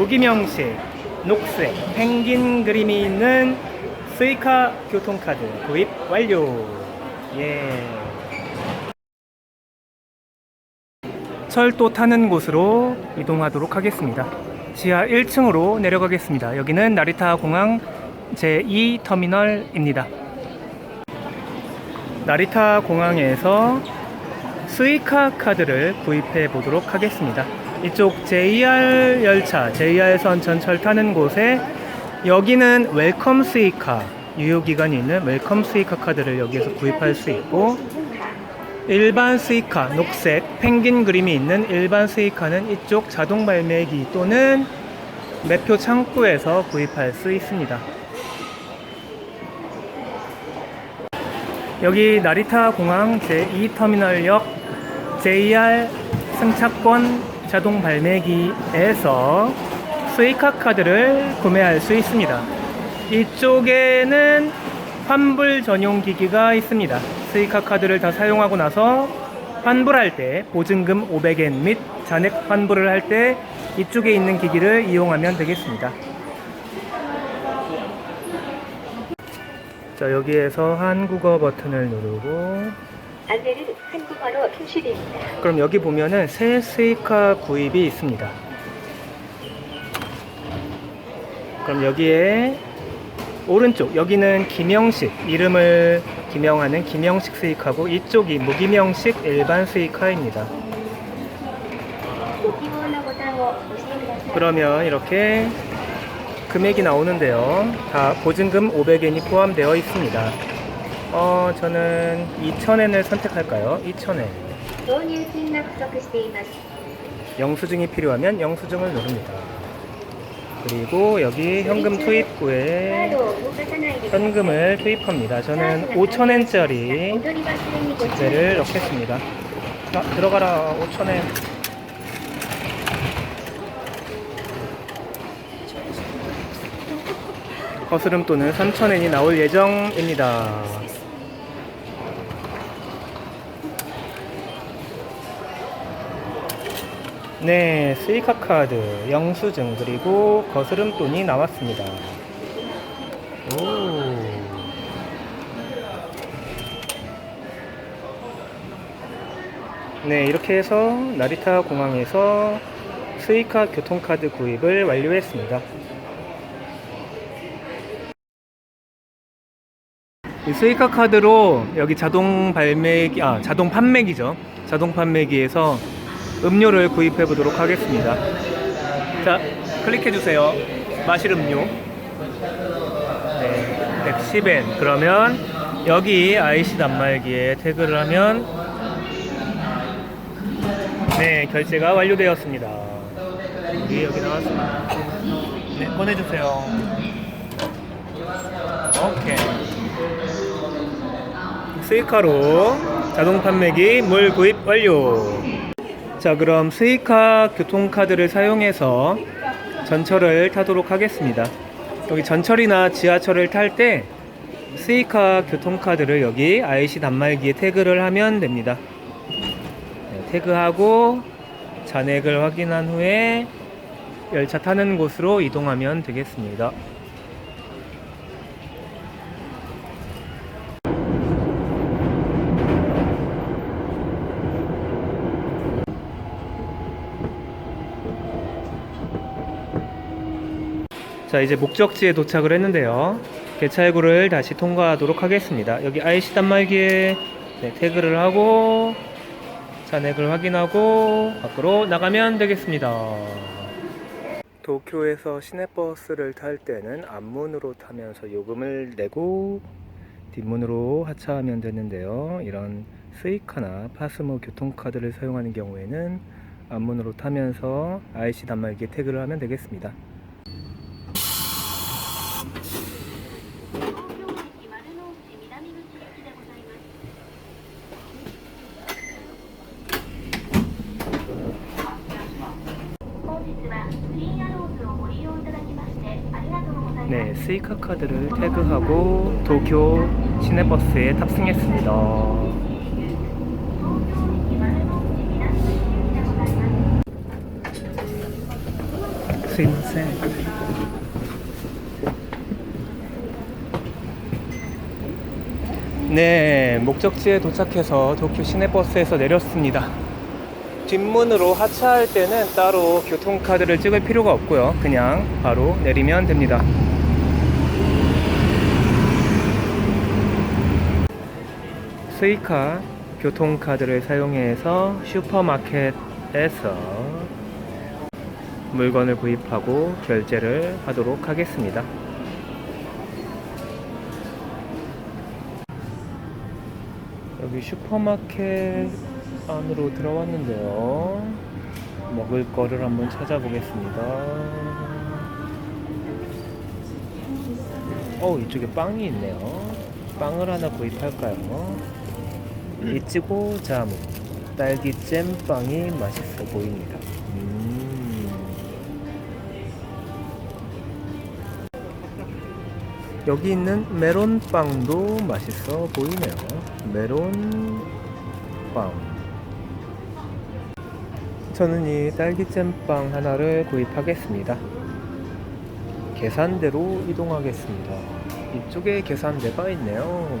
무기명식, 녹색, 펭귄 그림이 있는 스이카 교통카드 구입 완료. 예. 철도 타는 곳으로 이동하도록 하겠습니다. 지하 1층으로 내려가겠습니다. 여기는 나리타 공항 제2 터미널입니다. 나리타 공항에서 스이카 카드를 구입해 보도록 하겠습니다. 이쪽 JR 열차, JR선 전철 타는 곳에 여기는 웰컴 스이카 유효기간이 있는 웰컴 스이카 카드를 여기에서 구입할 수 있고 일반 스이카 녹색 펭귄 그림이 있는 일반 스이카는 이쪽 자동 발매기 또는 매표 창구에서 구입할 수 있습니다. 여기 나리타 공항 제2터미널역 JR 승차권 자동 발매기에서 스이카 카드를 구매할 수 있습니다. 이쪽에는 환불 전용 기기가 있습니다. 스이카 카드를 다 사용하고 나서 환불할 때 보증금 500엔 및 잔액 환불을 할 때 이쪽에 있는 기기를 이용하면 되겠습니다. 자, 여기에서 한국어 버튼을 누르고 안내는 한국어로 표시됩니다. 그럼 여기 보면은 새 스이카 구입이 있습니다. 그럼 여기에 오른쪽 여기는 김영식 이름을 기명하는 김영식 스이카고 이쪽이 무기명식 일반 스이카입니다. 그러면 이렇게 금액이 나오는데요. 다 보증금 500엔이 포함되어 있습니다. 어, 저는 2,000엔을 선택할까요? 2,000엔. 導入金が不足しています。 영수증이 필요하면 영수증을 누릅니다. 그리고 여기 현금 カー 투입구에 ドを動かさないでください 현금을 투입합니다. 저는 5,000엔짜리 戻り忘れにご注意く 지폐를 ださい。 넣겠습니다. 아, 들어가라 5,000엔. 거스름돈은 3,000엔이 나올 예정입니다. 네, 스이카 카드, 영수증, 그리고 거스름돈이 나왔습니다. 오. 네, 이렇게 해서 나리타 공항에서 스이카 교통카드 구입을 완료했습니다. 이 스이카 카드로 여기 자동 발매기, 아, 자동 판매기죠. 자동 판매기에서 음료를 구입해 보도록 하겠습니다. 자, 클릭해 주세요. 마실 음료. 네, 110엔. 그러면 여기 IC 단말기에 태그를 하면 네, 결제가 완료되었습니다. 여기 여기 나왔습니다. 네, 꺼내주세요. 오케이. 스이카로 자동 판매기 물 구입 완료. 자, 그럼 스이카 교통카드를 사용해서 전철을 타도록 하겠습니다. 여기 전철이나 지하철을 탈 때 스이카 교통카드를 여기 IC 단말기에 태그를 하면 됩니다. 네, 태그하고 잔액을 확인한 후에 열차 타는 곳으로 이동하면 되겠습니다. 자, 이제 목적지에 도착을 했는데요. 개찰구를 다시 통과하도록 하겠습니다. 여기 IC 단말기에 네, 태그를 하고 잔액을 확인하고 밖으로 나가면 되겠습니다. 도쿄에서 시내버스를 탈 때는 앞문으로 타면서 요금을 내고 뒷문으로 하차하면 되는데요. 이런 스이카나 파스모 교통카드를 사용하는 경우에는 앞문으로 타면서 IC 단말기에 태그를 하면 되겠습니다. 스이카 카드를 태그하고 도쿄 시내버스에 탑승했습니다. 스이마센 네, 목적지에 도착해서 도쿄 시내버스에서 내렸습니다. 뒷문으로 하차할 때는 따로 교통카드를 찍을 필요가 없고요. 그냥 바로 내리면 됩니다. 스이카 교통카드를 사용해서 슈퍼마켓에서 물건을 구입하고 결제를 하도록 하겠습니다. 여기 슈퍼마켓 안으로 들어왔는데요. 먹을 거를 한번 찾아보겠습니다. 어, 이쪽에 빵이 있네요. 빵을 하나 구입할까요? 이치고 자무 딸기 잼 빵이 맛있어 보입니다. 음. 여기 있는 메론 빵도 맛있어 보이네요. 메론 빵. 저는 이 딸기잼 빵 하나를 구입하겠습니다. 계산대로 이동하겠습니다. 이쪽에 계산대가 있네요.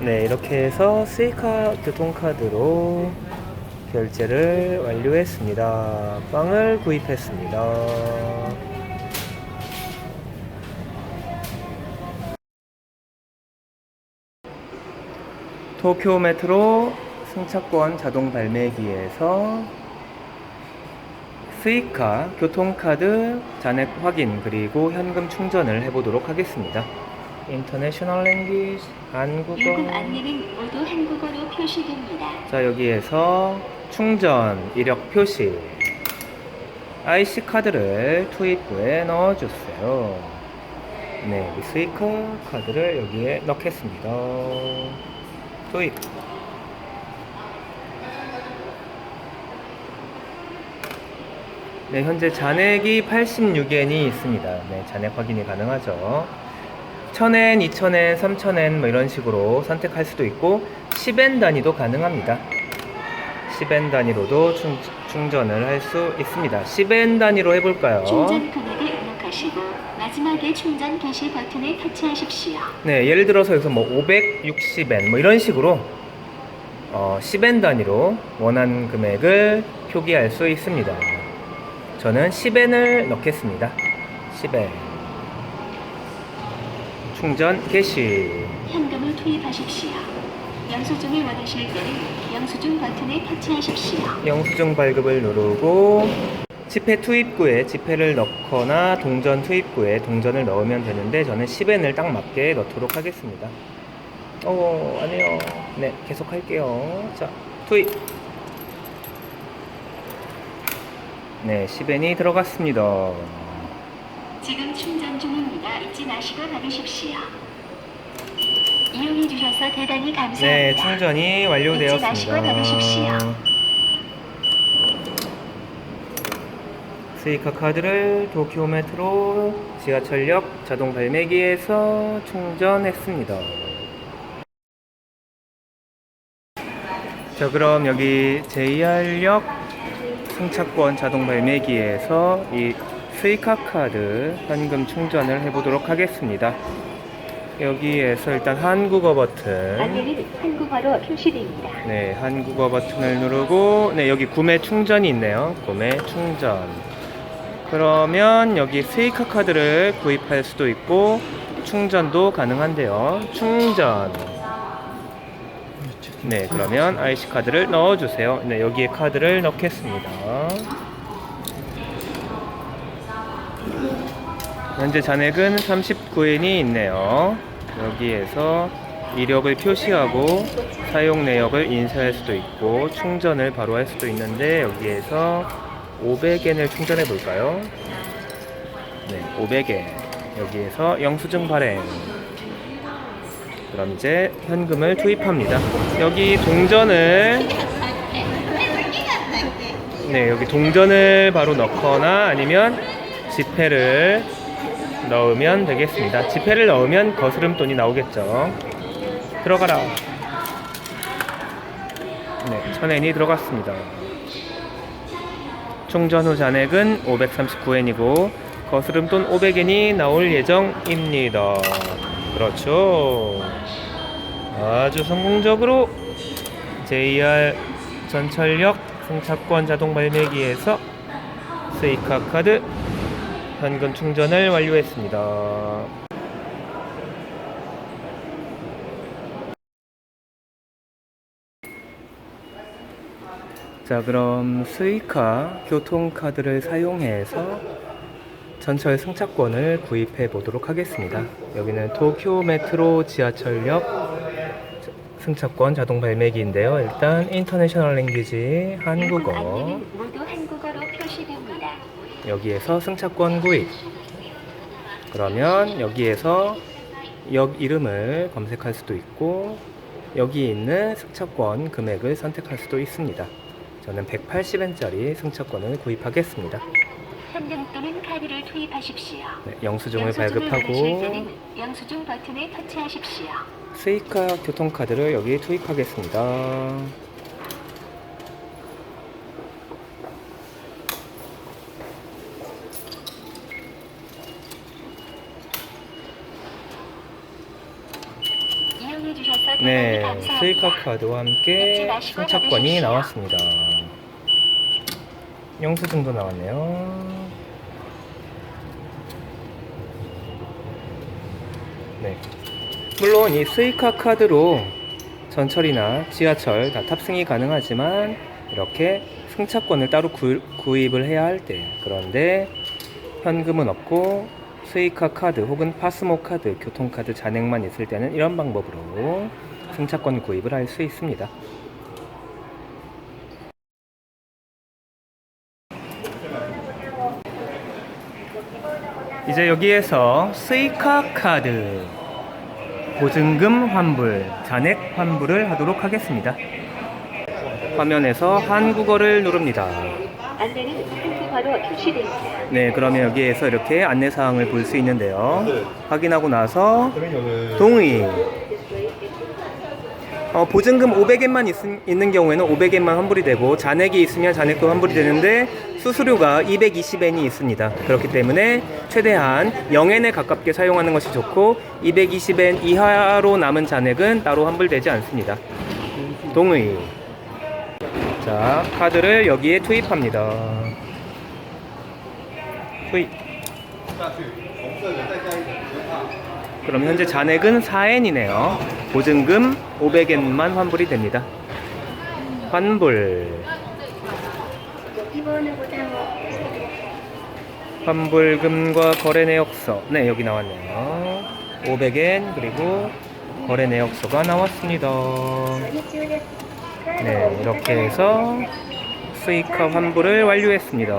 네, 이렇게 해서 스이카 교통카드로 결제를 완료했습니다. 빵을 구입했습니다. 도쿄 메트로 승차권 자동 발매기에서 스이카 교통카드 잔액 확인 그리고 현금 충전을 해보도록 하겠습니다. 인터내셔널 랭귀지 한국어 요금 안내는 모두 한국어로 표시됩니다. 자 여기에서 충전 이력 표시 IC 카드를 투입부에 넣어주세요. 네, 이 스이카 카드를 여기에 넣겠습니다. 투입. 네, 현재 잔액이 86엔이 있습니다. 네, 잔액 확인이 가능하죠. 1000엔, 2000엔, 3000엔 뭐 이런 식으로 선택할 수도 있고 10엔 단위도 가능합니다. 10엔 단위로도 충, 충전을 할 수 있습니다. 10엔 단위로 해볼까요? 충전 금액을 입력하시고 마지막에 충전 개시 버튼을 터치하십시오. 네, 예를 들어서 여기서 뭐 560엔 뭐 이런 식으로 어, 10엔 단위로 원하는 금액을 표기할 수 있습니다. 저는 10엔을 넣겠습니다. 10엔. 충전 개시. 현금을 투입하십시오. 영수증을 원하실 때는 영수증 버튼을 터치하십시오. 영수증 발급을 누르고 지폐 투입구에 지폐를 넣거나 동전 투입구에 동전을 넣으면 되는데 저는 10엔을 딱 맞게 넣도록 하겠습니다. 어, 아니요. 네, 계속 할게요. 자, 투입. 네, 10엔이 들어갔습니다. 지금 충전 중입니다. 잊지 마시고 받으십시오. 이용해 주셔서 대단히 감사합니다. 네, 충전이 잊지 완료되었습니다. 마시고 받으십시오. 스이카 카드를 도쿄 메트로 지하철역 자동 발매기에서 충전했습니다. 자, 그럼 여기 JR역 승차권 자동 발매기에서 이 스이카 카드 현금 충전을 해보도록 하겠습니다. 여기에서 일단 한국어 버튼 한국어로 표시됩니다. 네, 한국어 버튼을 누르고, 네, 여기 구매 충전이 있네요. 구매 충전. 그러면 여기 스이카 카드를 구입할 수도 있고, 충전도 가능한데요. 충전. 네, 그러면 IC 카드를 넣어주세요. 네, 여기에 카드를 넣겠습니다. 현재 잔액은 39엔이 있네요. 여기에서 이력을 표시하고 사용 내역을 인쇄할 수도 있고 충전을 바로 할 수도 있는데 여기에서 500엔을 충전해 볼까요? 네, 500엔. 여기에서 영수증 발행. 그럼 이제 현금을 투입합니다. 여기 동전을 네, 여기 동전을 바로 넣거나 아니면 지폐를 넣으면 되겠습니다. 지폐를 넣으면 거스름돈이 나오겠죠. 들어가라. 네, 천엔이 들어갔습니다. 충전 후 잔액은 539엔이고 거스름돈 500엔이 나올 예정입니다. 그렇죠. 아주 성공적으로 JR 전철역 승차권 자동 발매기에서 스이카 카드 현금 충전을 완료했습니다. 자, 그럼 스이카 교통카드를 사용해서 전철 승차권을 구입해 보도록 하겠습니다. 여기는 도쿄 메트로 지하철역 승차권 자동 발매기인데요. 일단 인터내셔널 랭귀지 한국어 안내는 모두 한국어로 표시됩니다. 여기에서 승차권 구입 그러면 여기에서 역 이름을 검색할 수도 있고 여기 있는 승차권 금액을 선택할 수도 있습니다. 저는 180엔짜리 승차권을 구입하겠습니다. 현금 또는 카드를 투입하십시오. 네, 영수증을 영수증을 받으실 발급하고 때는 영수증 버튼을 터치하십시오. 스이카 교통카드를 여기 투입하겠습니다. 이용해 주셔서 대단히 네. 스이카 카드와 함께 승차권이 나왔습니다. 영수증도 나왔네요. 네. 물론 이 스이카 카드로 전철이나 지하철 다 탑승이 가능하지만 이렇게 승차권을 따로 구, 구입을 해야 할 때 그런데 현금은 없고 스이카 카드 혹은 파스모 카드, 교통카드 잔액만 있을 때는 이런 방법으로 승차권 구입을 할 수 있습니다. 이제 여기에서 스이카 카드 보증금 환불, 잔액 환불을 하도록 하겠습니다. 화면에서 한국어를 누릅니다. 안내는 한국어로 표시됩니다. 네, 그러면 여기에서 이렇게 안내 사항을 볼 수 있는데요. 확인하고 나서 동의. 어, 보증금 500엔만 있, 는 경우에는 500엔만 환불이 되고 잔액이 있으면 잔액도 환불이 되는데 수수료가 220엔이 있습니다. 그렇기 때문에 최대한 0엔에 가깝게 사용하는 것이 좋고 220엔 이하로 남은 잔액은 따로 환불되지 않습니다. 동의. 자, 카드를 여기에 투입합니다. 투입. 그럼 현재 잔액은 4엔이네요. 보증금 500엔만 환불이 됩니다. 환불. 환불금과 거래 내역서. 네, 여기 나왔네요. 500엔 그리고 거래 내역서가 나왔습니다. 네, 이렇게 해서 스이카 환불을 완료했습니다.